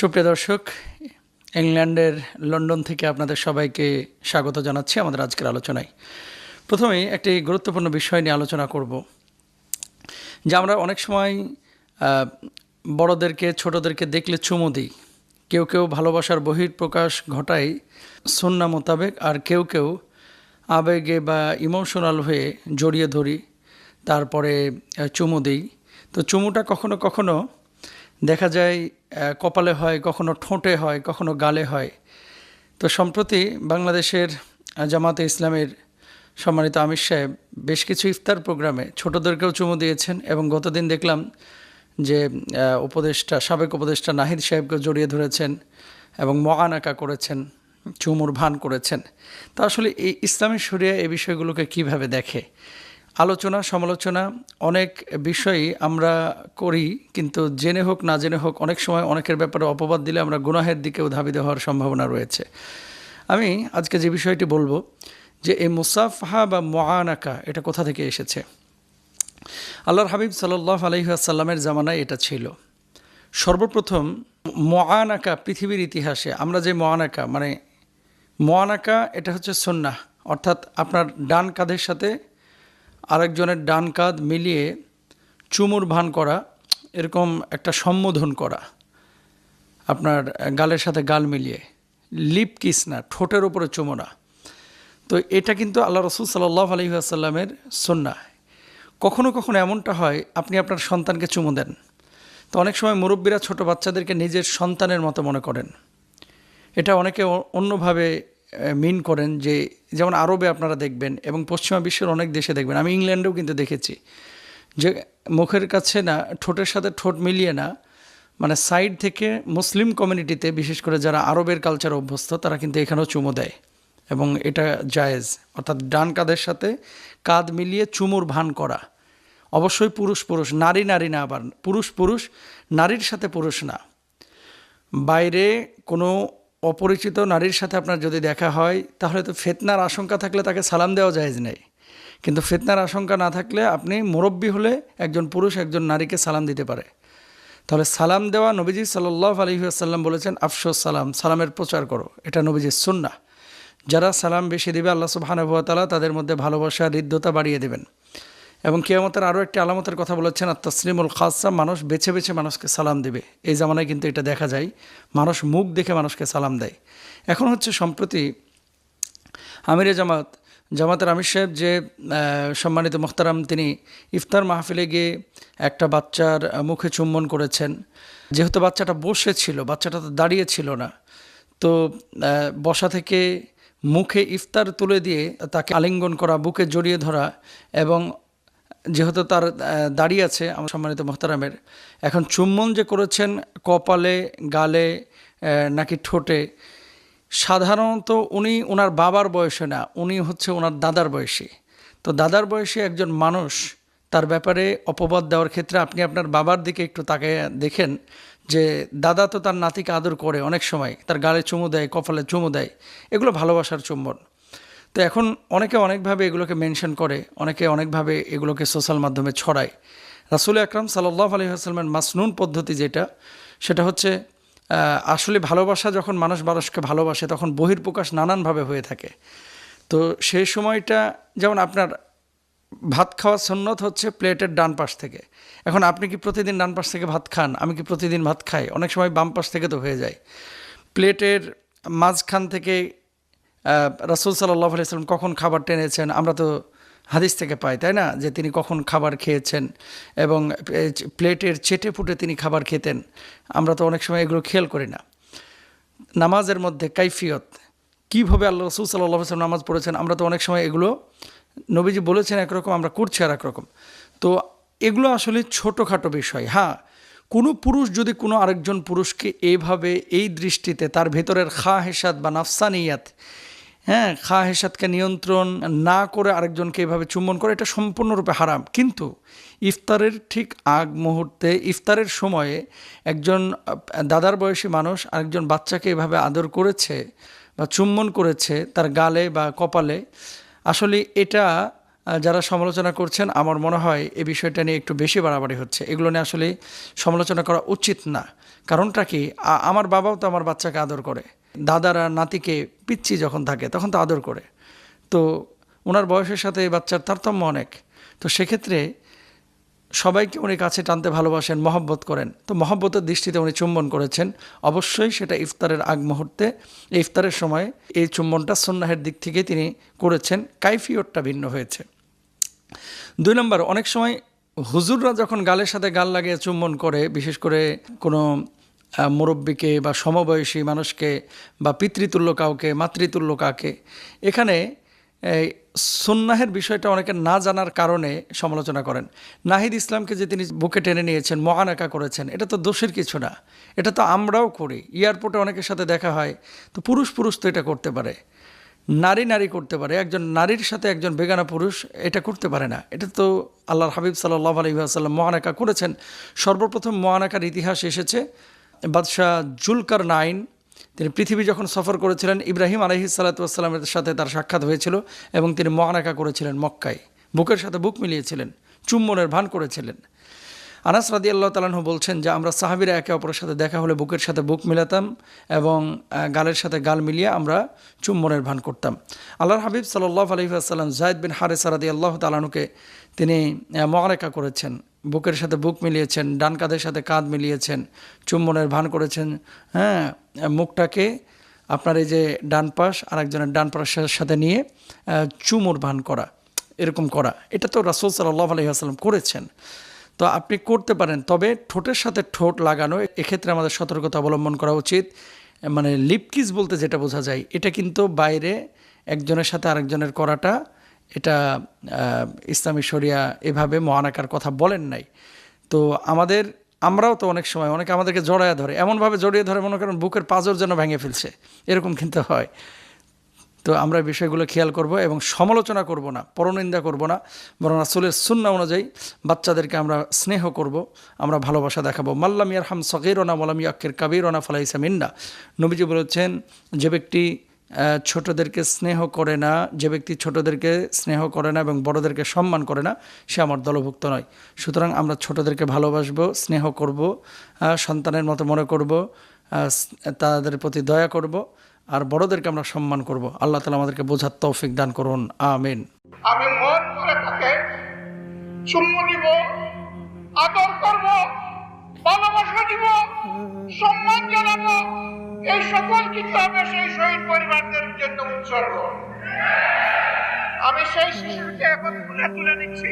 সুপ্রিয় দর্শক, ইংল্যান্ডের লন্ডন থেকে আপনাদের সবাইকে স্বাগত জানাচ্ছি আমাদের আজকের আলোচনায়। প্রথমেই একটি গুরুত্বপূর্ণ বিষয় নিয়ে আলোচনা করব, যে আমরা অনেক সময় বড়দেরকে, ছোটদেরকে দেখলে চুমু দিই। কেউ কেউ ভালোবাসার বহিঃপ্রকাশ ঘটায় সন্না মোতাবেক, আর কেউ কেউ আবেগে বা ইমোশনাল হয়ে জড়িয়ে ধরি, তারপরে চুমু দিই। তো চুমুটা কখনো কখনো দেখা যায় কপালে হয়, কখনো ঠোঁটে হয়, কখনো গালে হয়। তো সম্প্রতি বাংলাদেশের জামাতে ইসলামের সম্মানিত আমির সাহেব বেশ কিছু ইফতার প্রোগ্রামে ছোটদেরকেও চুমু দিয়েছেন এবং গতদিন দেখলাম যে উপদেষ্টা, সাবেক উপদেষ্টা নাহিদ সাহেবকে জড়িয়ে ধরেছেন এবং মগানাকা করেছেন, চুমুর ভান করেছেন। তা আসলে এই ইসলামী শরিয়া এই বিষয়গুলোকে কীভাবে দেখে? আলোচনা, সমালোচনা অনেক বিষয়ই আমরা করি, কিন্তু জেনে হোক, না জেনে হোক, অনেক সময় অনেকের ব্যাপারে অপবাদ দিলে আমরা গুনাহের দিকেও ধাবিত হওয়ার সম্ভাবনা রয়েছে। আমি আজকে যে বিষয়টি বলব, যে এই মুসাফহা বা মহানাকা এটা কোথা থেকে এসেছে? আল্লাহর হাবিব সাল্লাহ আলহিহাসাল্লামের জামানায় এটা ছিল। সর্বপ্রথম মহানাকা পৃথিবীর ইতিহাসে, আমরা যে মহানাকা মানে মহানাকা এটা হচ্ছে সন্না অর্থাৎ আপনার ডান কাঁধের সাথে আরেকজনের ডান কাঁধ মিলিয়ে চুমুর ভান করা, এরকম একটা সম্বোধন করা, আপনার গালের সাথে গাল মিলিয়ে লিপ কিস না, ঠোঁটের উপরে চুমো না। তো এটা কিন্তু আল্লাহ রসুল সাল্লাহ আলহি আসাল্লামের সন্না কখনো কখনো এমনটা হয়, আপনি আপনার সন্তানকে চুমু দেন। তো অনেক সময় মুরব্বীরা ছোট বাচ্চাদেরকে নিজের সন্তানের মতো মনে করেন। এটা অনেকে অন্যভাবে মিন করেন যে, যেমন আরবে আপনারা দেখবেন এবং পশ্চিমা বিশ্বের অনেক দেশে দেখবেন, আমি ইংল্যান্ডেও কিন্তু দেখেছি। যে মুখের কাছে না, ঠোঁটের সাথে ঠোঁট মিলিয়ে না মানে সাইড থেকে মুসলিম কমিউনিটিতে বিশেষ করে যারা আরবের কালচার অভ্যস্ত, তারা কিন্তু এখানেও চুমো দেয়। এবং এটা জায়েজ। অর্থাৎ ডান কাঁধের সাথে কাঁধ মিলিয়ে চুমুর ভান করা। অবশ্যই পুরুষ পুরুষ, নারী নারী না আবার, পুরুষ পুরুষ, নারীর সাথে পুরুষ না। বাইরে কোনো অপরিচিত নারীর সাথে আপনার যদি দেখা হয়, তাহলে তো ফেতনার আশঙ্কা থাকলে তাকে সালাম দেওয়া জায়েজ নেই। কিন্তু ফেতনার আশঙ্কা না থাকলে আপনি মুরব্বী হলে একজন পুরুষ একজন নারীকে সালাম দিতে পারে। তাহলে সালাম দেওয়া নবীজি সাল্লাহ আলহিহাসাল্লাম বলেছেন, আফসোস, সালাম, সালামের প্রচার করো। এটা নবীজির সুন্না যারা সালাম বেশি দেবে, আল্লাহ সুবাহানুভাতালা তাদের মধ্যে ভালোবাসা, হৃদ্যতা বাড়িয়ে দেবেন। এবং কেয়ামতের আরও একটি আলামতের কথা বলেছেন, আর তসলিমুল খাসা মানুষ বেছে বেছে মানুষকে সালাম দেবে। এই জামানায় কিন্তু এটা দেখা যায়, মানুষ মুখ দেখে মানুষকে সালাম দেয়। এখন হচ্ছে সম্প্রতি আমিরে জামাত, জামাতের আমির সাহেব যে সম্মানিত মোখতারাম, তিনি ইফতার মাহফিলে গিয়ে একটা বাচ্চার মুখে চুম্বন করেছেন। যেহেতু বাচ্চাটা বসে ছিল বাচ্চাটা তো দাঁড়িয়ে ছিল না, তো বসা থেকে মুখে ইফতার তুলে দিয়ে তাকে আলিঙ্গন করা, বুকে জড়িয়ে ধরা এবং যেহেতু তার দাড়ি আছে আমার সম্মানিত মোহতারামের, এখন চুম্বন যে করেছেন কপালে, গালে নাকি ঠোঁটে, সাধারণত উনি ওনার বাবার বয়সে না, উনি হচ্ছে ওনার দাদার বয়সী। তো দাদার বয়সী একজন মানুষ, তার ব্যাপারে অপবাদ দেওয়ার ক্ষেত্রে আপনি আপনার বাবার দিকে একটু তাকে দেখেন যে দাদা তো তার নাতিকে আদর করে অনেক সময়, তার গালে চুমু দেয়, কপালে চুমু দেয়, এগুলো ভালোবাসার চুম্বন। তো এখন অনেকে অনেকভাবে এগুলোকে মেনশন করে, অনেকে অনেকভাবে এগুলোকে সোশ্যাল মাধ্যমে ছড়ায়। রাসুল আকরাম সাল্লাহ আলী আসলামের মাসনুন পদ্ধতি যেটা, সেটা হচ্ছে আসলে ভালোবাসা যখন মানুষ মানুষকে ভালোবাসে তখন বহির্প্রকাশ নানানভাবে হয়ে থাকে। তো সেই সময়টা, যেমন আপনার ভাত খাওয়ার সন্ন্যত হচ্ছে প্লেটের ডান পাশ থেকে। এখন আপনি কি প্রতিদিন ডান পাশ থেকে ভাত খান? আমি কি প্রতিদিন ভাত খাই? অনেক সময় বাম পাশ থেকে তো হয়ে যায়। প্লেটের মাঝখান থেকে রাসুল সাল্লাহ আলাইসাল্লাম কখন খাবার টেনেছেন, আমরা তো হাদিস থেকে পাই, তাই না? যে তিনি কখন খাবার খেয়েছেন এবং প্লেটের চেটে ফুটে তিনি খাবার খেতেন, আমরা তো অনেক সময় এগুলো খেয়াল করি না। নামাজের মধ্যে কাইফিয়ত, কীভাবে আল্লাহ রসুল সাল্লাহ আসলাম নামাজ পড়েছেন, আমরা তো অনেক সময় এগুলো নবীজি বলেছেন একরকম, আমরা করছি আর একরকম। তো এগুলো আসলে ছোটোখাটো বিষয় হ্যাঁ। কোনো পুরুষ যদি কোনো আরেকজন পুরুষকে এইভাবে এই দৃষ্টিতে তার ভেতরের খা হেসাদ বা নাফসানিয়াত হ্যাঁ খা হেসাদকে নিয়ন্ত্রণ না করে আরেকজনকে এভাবে চুম্বন করে, এটা সম্পূর্ণরূপে হারাম। কিন্তু ইফতারের ঠিক আগ মুহূর্তে, ইফতারের সময়ে একজন, দাদার বয়সী মানুষ আরেকজন বাচ্চাকে এভাবে আদর করেছে বা চুম্বন করেছে তার গালে বা কপালে, আসলে এটা, যারা সমালোচনা করছেন, আমার মনে হয় এ বিষয়টা নিয়ে একটু বেশি বাড়াবাড়ি হচ্ছে। এগুলো নিয়ে আসলে সমালোচনা করা উচিত না। কারণটা কি? আমার বাবাও তো আমার বাচ্চাকে আদর করে। দাদারা নাতিকে পিচ্ছি যখন থাকে, তখন তো আদর করে। তো ওনার বয়সের সাথে এই বাচ্চার তারতম্য অনেক। তো সেক্ষেত্রে সবাইকে উনি কাছে টানতে ভালোবাসেন, মহব্বত করেন। তো মহব্বতের দৃষ্টিতে উনি চুম্বন করেছেন। অবশ্যই সেটা ইফতারের আগ মুহূর্তে ইফতারের সময় এই চুম্বনটা সন্ন্যাহের দিক থেকে তিনি করেছেন, কাইফিয়তটা ভিন্ন হয়েছে। দুই নম্বর, অনেক সময় হুজুররা যখন গালের সাথে গাল লাগিয়ে চুম্বন করে, বিশেষ করে কোনো মুরব্বীকে বা সমবয়সী মানুষকে বা পিতৃতুল্য কাউকে, মাতৃতুল্য কাকে, এখানে সুন্নাহের বিষয়টা অনেকে না জানার কারণে সমালোচনা করেন। নাহিদ ইসলামকে যে তিনি বুকে টেনে নিয়েছেন, মহানাকা করেছেন, এটা তো দোষের কিছু না। এটা তো আমরাও করি। এয়ারপোর্টে অনেকের সাথে দেখা হয়, তো পুরুষ পুরুষ তো এটা করতে পারে। নারী নারী করতে পারে। একজন নারীর সাথে একজন বেগানা পুরুষ এটা করতে পারে না। এটা তো আল্লাহর হাবিব সাল্লাহ আলহিহাসাল্লাম মহানাকা করেছেন। সর্বপ্রথম মহানাকার ইতিহাস এসেছে। বাদশাহ জুলকার নাইন, তিনি পৃথিবী যখন সফর করেছিলেন, ইব্রাহিম আলহি সাল্লাতামের সাথে তার সাক্ষাৎ হয়েছিল এবং তিনি মহানাকা করেছিলেন মক্কায়। বুকের সাথে বুক মিলিয়েছিলেন, চুম্বনের ভান করেছিলেন। আনাস রাদি আল্লাহ তালাহু বলছেন যে, আমরা সাহাবিরা একে অপরের সাথে দেখা হলে বুকের সাথে বুক মিলাতাম এবং গালের সাথে গাল মিলিয়ে আমরা চুম্বনের ভান করতাম। আল্লাহর হাবিব সাল্লাহ আলহিহাসাল্লাম জায়দ বিন হারেস রাদি আল্লাহ তালাহুকে তিনি মহারেখা করেছেন। বুকের সাথে বুক মিলিয়েছেন ডান কাঁধের সাথে কাঁধ মিলিয়েছেন, চুম্বনের ভান করেছেন হ্যাঁ মুখটাকে আপনার এই যে ডান পাশ আর একজনের ডান পাশের সাথে নিয়ে চুমুর ভান করা, এরকম করা। এটা তো রাসুল সাল্লাহ আলহিহাসাল্লাম করেছেন। তো আপনি করতে পারেন, তবে ঠোঁটের সাথে ঠোঁট লাগানো, এক্ষেত্রে আমাদের সতর্কতা অবলম্বন করা উচিত। মানে লিপকিস বলতে যেটা বোঝা যায়, এটা কিন্তু বাইরে একজনের সাথে আরেকজনের করাটা এটা ইসলামী শরিয়া এভাবে মহানাকার কথা বলেন নাই। তো আমাদের, আমরাও তো অনেক সময় অনেকে আমাদেরকে জড়ায় ধরে, এমনভাবে জড়িয়ে ধরে মনে করেন বুকের পাঁজর যেন ভেঙে ফেলছে। এরকম কিন্তু হয়। তো আমরা বিষয়গুলো খেয়াল করব এবং সমালোচনা করব না, পরনিন্দা করব না, বরং রাসুলের সুন্না অনুযায়ী বাচ্চাদেরকে আমরা স্নেহ করব, আমরা ভালোবাসা দেখাবো। মাল্লাম ইয়ারহাম সগিরনা মালাম ইয়াক্কির কাবিরনা ফালাইসা মিন্না। নবীজি বলেছেন, যে ব্যক্তি ছোটদেরকে স্নেহ করে না, যে ব্যক্তি ছোটদেরকে স্নেহ করে না এবং বড়দেরকে সম্মান করে না, সে আমার দলভুক্ত নয়। সুতরাং আমরা ছোটদেরকে ভালোবাসবো, স্নেহ করব সন্তানের মতো মনে করব তাদের প্রতি দয়া করব, আর বড়দেরকে আমরা সম্মান করব। আল্লাহ তালা আমাদেরকে বোঝার তৌফিক দান করুন। আমিন। আমি মন করে দিব, আদর করব, ভালোবাসা দিব, সম্মান এই সকল কিছু আমি সেই শহীদ পরিবারদের জন্য উৎসর্গ। আমি সেই শিশুকে এখন তুলে তুলে নিচ্ছি।